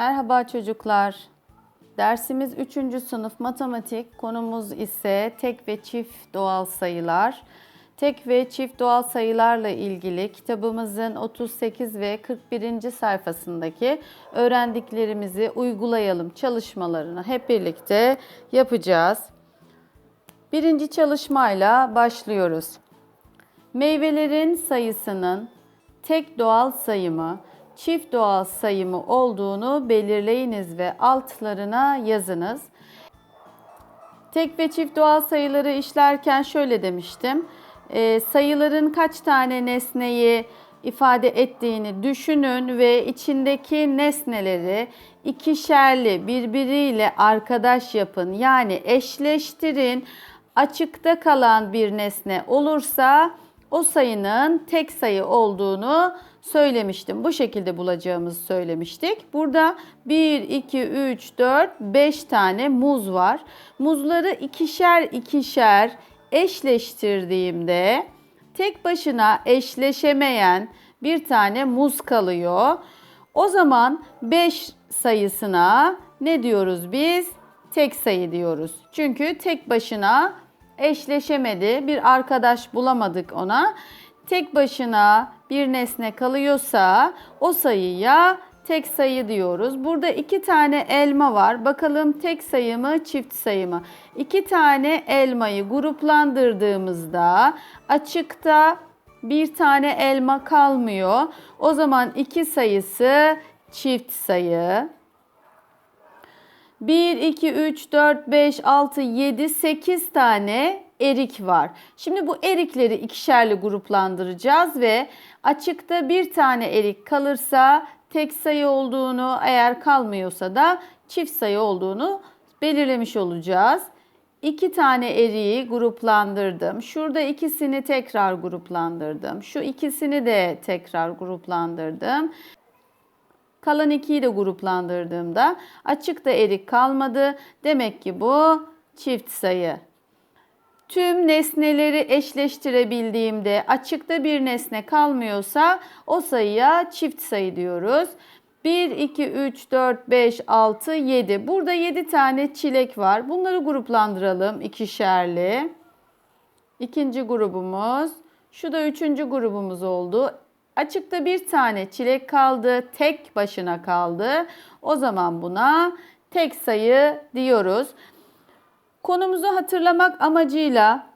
Merhaba çocuklar. Dersimiz 3. sınıf matematik. Konumuz ise tek ve çift doğal sayılar. Tek ve çift doğal sayılarla ilgili kitabımızın 38 ve 41. sayfasındaki öğrendiklerimizi uygulayalım çalışmalarını hep birlikte yapacağız. Birinci çalışmayla başlıyoruz. Meyvelerin sayısının tek doğal sayımı, çift doğal sayımı olduğunu belirleyiniz ve altlarına yazınız. Tek ve çift doğal sayıları işlerken şöyle demiştim. Ee, sayıların kaç tane nesneyi ifade ettiğini düşünün ve içindeki nesneleri ikişerli birbiriyle arkadaş yapın. Yani eşleştirin. Açıkta kalan bir nesne olursa o sayının tek sayı olduğunu söylemiştim. Bu şekilde bulacağımızı söylemiştik. Burada 1, 2, 3, 4, 5 tane muz var. Muzları ikişer ikişer eşleştirdiğimde tek başına eşleşemeyen bir tane muz kalıyor. O zaman 5 sayısına ne diyoruz biz? Tek sayı diyoruz. Çünkü tek başına eşleşemedi. Bir arkadaş bulamadık ona. Tek başına bir nesne kalıyorsa o sayıya tek sayı diyoruz. Burada iki tane elma var. Bakalım tek sayı mı çift sayı mı? İki tane elmayı gruplandırdığımızda açıkta bir tane elma kalmıyor. O zaman iki sayısı çift sayı. 1, 2, 3, 4, 5, 6, 7, 8 tane erik var. Şimdi bu erikleri ikişerli gruplandıracağız ve açıkta bir tane erik kalırsa tek sayı olduğunu, eğer kalmıyorsa da çift sayı olduğunu belirlemiş olacağız. İki tane eriği gruplandırdım. Şurada ikisini tekrar gruplandırdım. Şu ikisini de tekrar gruplandırdım. Kalan ikiyi de gruplandırdığımda açıkta erik kalmadı. Demek ki bu çift sayı. Tüm nesneleri eşleştirebildiğimde açıkta bir nesne kalmıyorsa o sayıya çift sayı diyoruz. 1, 2, 3, 4, 5, 6, 7. Burada 7 tane çilek var. Bunları gruplandıralım ikişerli. İkinci grubumuz. Şu da üçüncü grubumuz oldu. Açıkta bir tane çilek kaldı. Tek başına kaldı. O zaman buna tek sayı diyoruz. Konumuzu hatırlamak amacıyla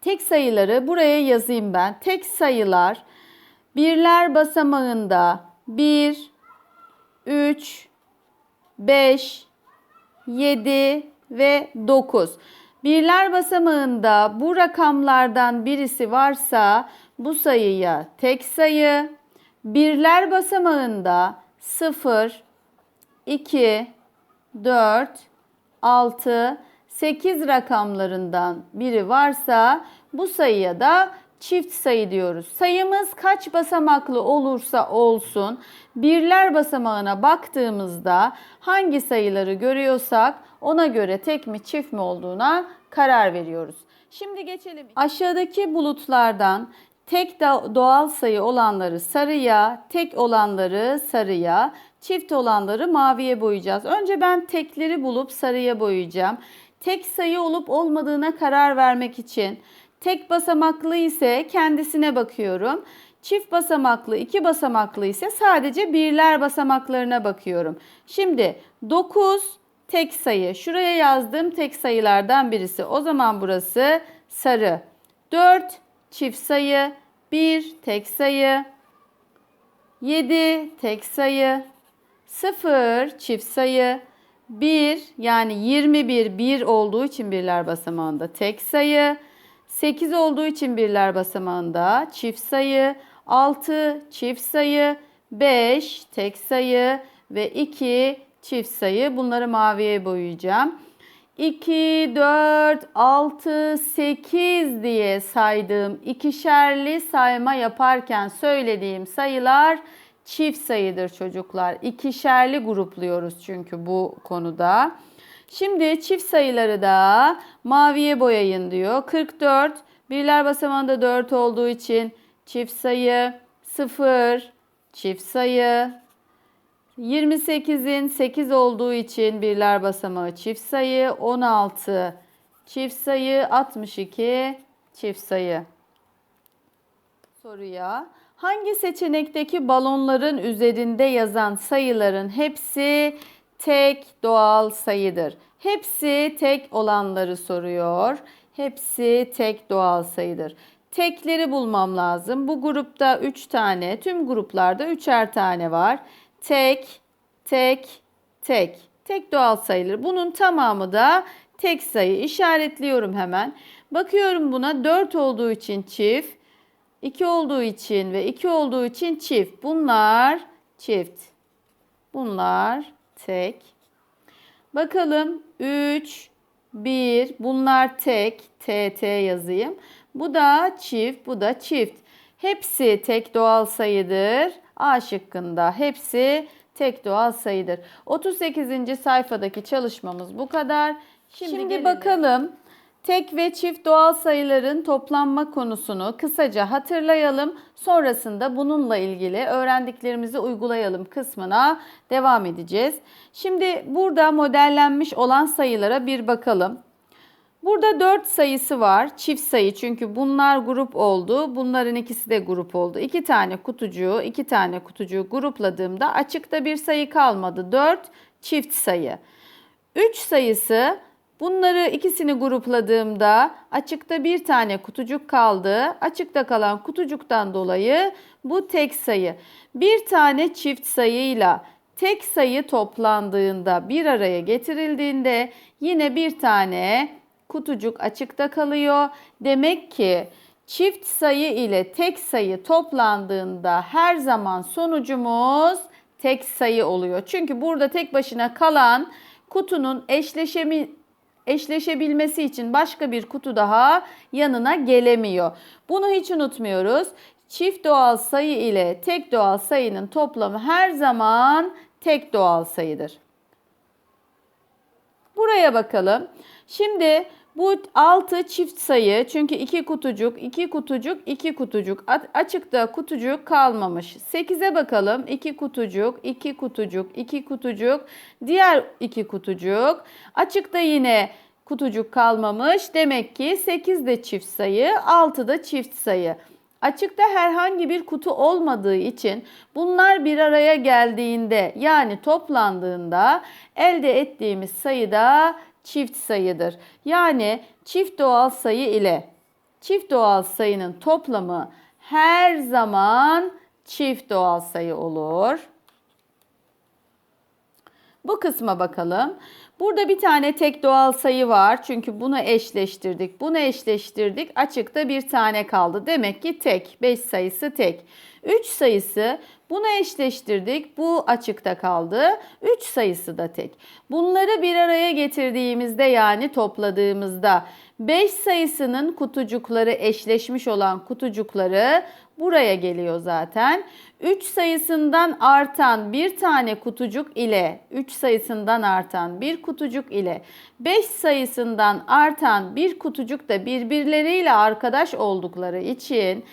tek sayıları buraya yazayım ben. Tek sayılar birler basamağında 1, 3, 5, 7 ve 9. Birler basamağında bu rakamlardan birisi varsa bu sayıya tek sayı, birler basamağında 0, 2, 4, 6, 8 rakamlarından biri varsa bu sayıya da çift sayı diyoruz. Sayımız kaç basamaklı olursa olsun birler basamağına baktığımızda hangi sayıları görüyorsak ona göre tek mi çift mi olduğuna karar veriyoruz. Şimdi geçelim. Aşağıdaki bulutlardan tek doğal sayı olanları sarıya, tek olanları sarıya, çift olanları maviye boyayacağız. Önce ben tekleri bulup sarıya boyayacağım. Tek sayı olup olmadığına karar vermek için tek basamaklı ise kendisine bakıyorum. Çift basamaklı, iki basamaklı ise sadece birler basamaklarına bakıyorum. Şimdi 9 tek sayı. Şuraya yazdığım tek sayılardan birisi. O zaman burası sarı. 4 çift sayı, 1 tek sayı, 7 tek sayı, 0 çift sayı, 1 yani 21 1 olduğu için birler basamağında tek sayı, 8 olduğu için birler basamağında çift sayı, 6 çift sayı, 5 tek sayı. Ve 2 çift sayı. Bunları maviye boyayacağım. 2, 4, 6, 8 diye saydığım ikişerli sayma yaparken söylediğim sayılar çift sayıdır çocuklar. İkişerli grupluyoruz çünkü bu konuda. Şimdi çift sayıları da maviye boyayın diyor. 44 birler basamağında 4 olduğu için çift sayı 0 çift sayı 28'in 8 olduğu için birler basamağı çift sayı. 16 çift sayı. 62 çift sayı. Soruya hangi seçenekteki balonların üzerinde yazan sayıların hepsi tek doğal sayıdır? Hepsi tek olanları soruyor. Hepsi tek doğal sayıdır. Tekleri bulmam lazım. Bu grupta 3 tane, tüm gruplarda 3'er tane var. Tek, tek, tek. Tek doğal sayılar. Bunun tamamı da tek sayı. İşaretliyorum hemen. Bakıyorum buna 4 olduğu için çift, 2 olduğu için ve 2 olduğu için çift. Bunlar çift. Bunlar tek. Bakalım 3, 1. Bunlar tek. TT yazayım. Bu da çift, bu da çift. Hepsi tek doğal sayıdır. A şıkkında hepsi tek doğal sayıdır. 38. sayfadaki çalışmamız bu kadar. Şimdi, Şimdi bakalım tek ve çift doğal sayıların toplanma konusunu kısaca hatırlayalım. Sonrasında bununla ilgili öğrendiklerimizi uygulayalım kısmına devam edeceğiz. Şimdi burada modellenmiş olan sayılara bir bakalım. Burada 4 sayısı var. Çift sayı çünkü bunlar grup oldu. Bunların ikisi de grup oldu. 2 tane kutucuğu, 2 tane kutucuğu grupladığımda açıkta bir sayı kalmadı. 4 çift sayı. 3 sayısı bunları ikisini grupladığımda açıkta bir tane kutucuk kaldı. Açıkta kalan kutucuktan dolayı bu tek sayı. Bir tane çift sayıyla tek sayı toplandığında bir araya getirildiğinde yine bir tane kutucuk açıkta kalıyor. Demek ki çift sayı ile tek sayı toplandığında her zaman sonucumuz tek sayı oluyor. Çünkü burada tek başına kalan kutunun eşleşemi eşleşebilmesi için başka bir kutu daha yanına gelemiyor. Bunu hiç unutmuyoruz. Çift doğal sayı ile tek doğal sayının toplamı her zaman tek doğal sayıdır. Buraya bakalım. Şimdi bu 6 çift sayı çünkü 2 kutucuk, 2 kutucuk, 2 kutucuk. Açıkta kutucuk kalmamış. 8'e bakalım. 2 kutucuk, 2 kutucuk, 2 kutucuk, diğer 2 kutucuk. Açıkta yine kutucuk kalmamış. Demek ki 8 de çift sayı, 6 da çift sayı. Açıkta herhangi bir kutu olmadığı için bunlar bir araya geldiğinde yani toplandığında elde ettiğimiz sayı da çift sayıdır. Yani çift doğal sayı ile çift doğal sayının toplamı her zaman çift doğal sayı olur. Bu kısma bakalım. Burada bir tane tek doğal sayı var. Çünkü bunu eşleştirdik. Bunu eşleştirdik. Açıkta bir tane kaldı. Demek ki tek. 5 sayısı tek. 3 sayısı bunu eşleştirdik. Bu açıkta kaldı. 3 sayısı da tek. Bunları bir araya getirdiğimizde yani topladığımızda 5 sayısının kutucukları eşleşmiş olan kutucukları buraya geliyor zaten. 3 sayısından artan bir tane kutucuk ile 3 sayısından artan bir kutucuk ile 5 sayısından artan bir kutucuk da birbirleriyle arkadaş oldukları için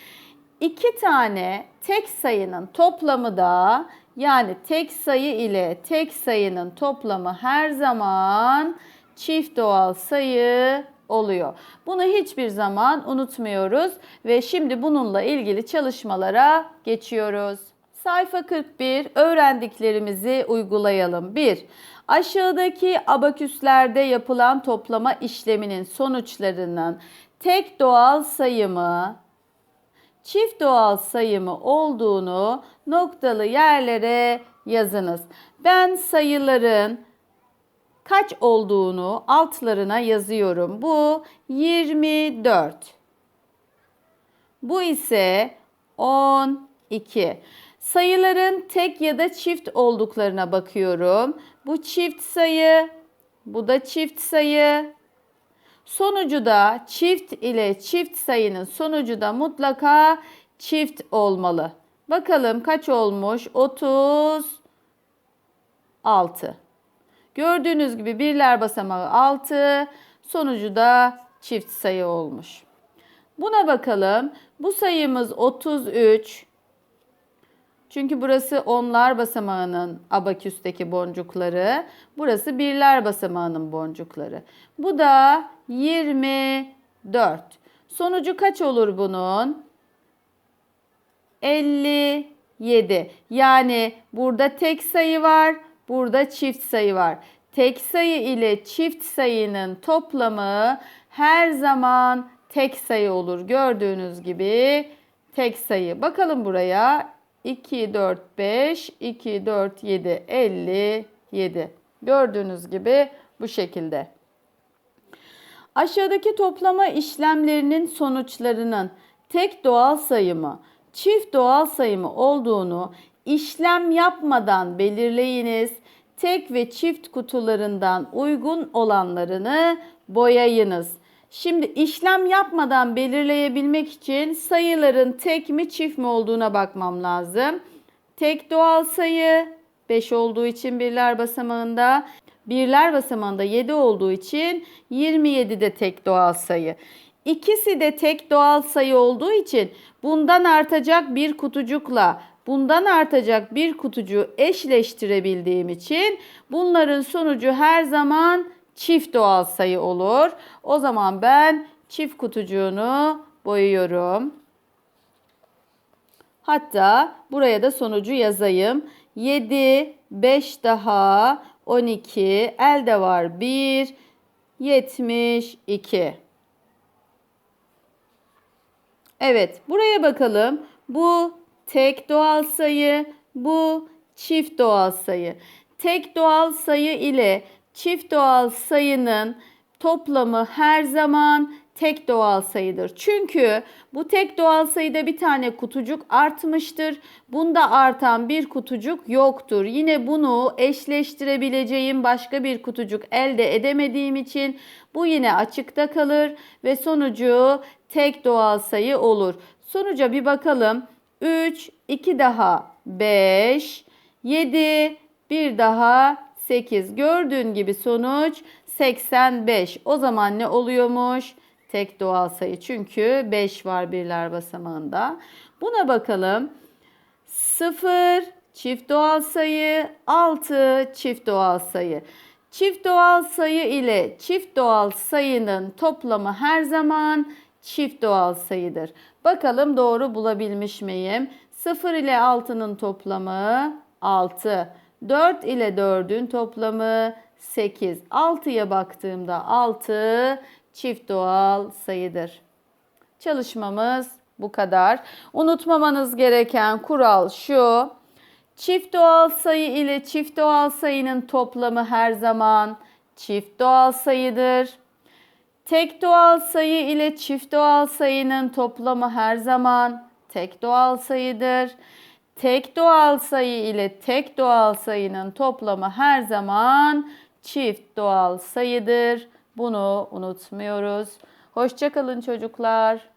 iki tane tek sayının toplamı da yani tek sayı ile tek sayının toplamı her zaman çift doğal sayı oluyor. Bunu hiçbir zaman unutmuyoruz ve şimdi bununla ilgili çalışmalara geçiyoruz. Sayfa 41 öğrendiklerimizi uygulayalım. 1. Aşağıdaki abaküslerde yapılan toplama işleminin sonuçlarının tek doğal sayımı çift doğal sayımı olduğunu noktalı yerlere yazınız. Ben sayıların kaç olduğunu altlarına yazıyorum. Bu 24. Bu ise 12. Sayıların tek ya da çift olduklarına bakıyorum. Bu çift sayı, bu da çift sayı. Sonucu da çift ile çift sayının sonucu da mutlaka çift olmalı. Bakalım kaç olmuş? 36. Gördüğünüz gibi birler basamağı 6, sonucu da çift sayı olmuş. Buna bakalım. Bu sayımız 33. Çünkü burası onlar basamağının abaküsteki boncukları. Burası birler basamağının boncukları. Bu da 24. Sonucu kaç olur bunun? 57. Yani burada tek sayı var, burada çift sayı var. Tek sayı ile çift sayının toplamı her zaman tek sayı olur. Gördüğünüz gibi tek sayı. Bakalım buraya. 2, 4, 5, 2, 4, 7, 57. Gördüğünüz gibi bu şekilde. Aşağıdaki toplama işlemlerinin sonuçlarının tek doğal sayı mı, çift doğal sayı mı olduğunu işlem yapmadan belirleyiniz. Tek ve çift kutularından uygun olanlarını boyayınız. Şimdi işlem yapmadan belirleyebilmek için sayıların tek mi çift mi olduğuna bakmam lazım. Tek doğal sayı 5 olduğu için birler basamağında, birler basamağında 7 olduğu için 27 de tek doğal sayı. İkisi de tek doğal sayı olduğu için bundan artacak bir kutucukla bundan artacak bir kutucuğu eşleştirebildiğim için bunların sonucu her zaman çift doğal sayı olur. O zaman ben çift kutucuğunu boyuyorum. Hatta buraya da sonucu yazayım. 7, 5 daha 12, elde var 1, 72. Evet, buraya bakalım. Bu tek doğal sayı, bu çift doğal sayı. Tek doğal sayı ile çift doğal sayının toplamı her zaman tek doğal sayıdır. Çünkü bu tek doğal sayıda bir tane kutucuk artmıştır. Bunda artan bir kutucuk yoktur. Yine bunu eşleştirebileceğim başka bir kutucuk elde edemediğim için bu yine açıkta kalır ve sonucu tek doğal sayı olur. Sonuca bir bakalım. 3, 2 daha 5, 7, bir daha 8. Gördüğün gibi sonuç 85. O zaman ne oluyormuş? Tek doğal sayı çünkü 5 var birler basamağında. Buna bakalım. 0 çift doğal sayı, 6 çift doğal sayı. Çift doğal sayı ile çift doğal sayının toplamı her zaman çift doğal sayıdır. Bakalım doğru bulabilmiş miyim? 0 ile 6'nın toplamı 6. 4 ile 4'ün toplamı 8. 6'ya baktığımda 6 çift doğal sayıdır. Çalışmamız bu kadar. Unutmamanız gereken kural şu. Çift doğal sayı ile çift doğal sayının toplamı her zaman çift doğal sayıdır. Tek doğal sayı ile çift doğal sayının toplamı her zaman tek doğal sayıdır. Tek doğal sayı ile tek doğal sayının toplamı her zaman çift doğal sayıdır. Bunu unutmuyoruz. Hoşçakalın çocuklar.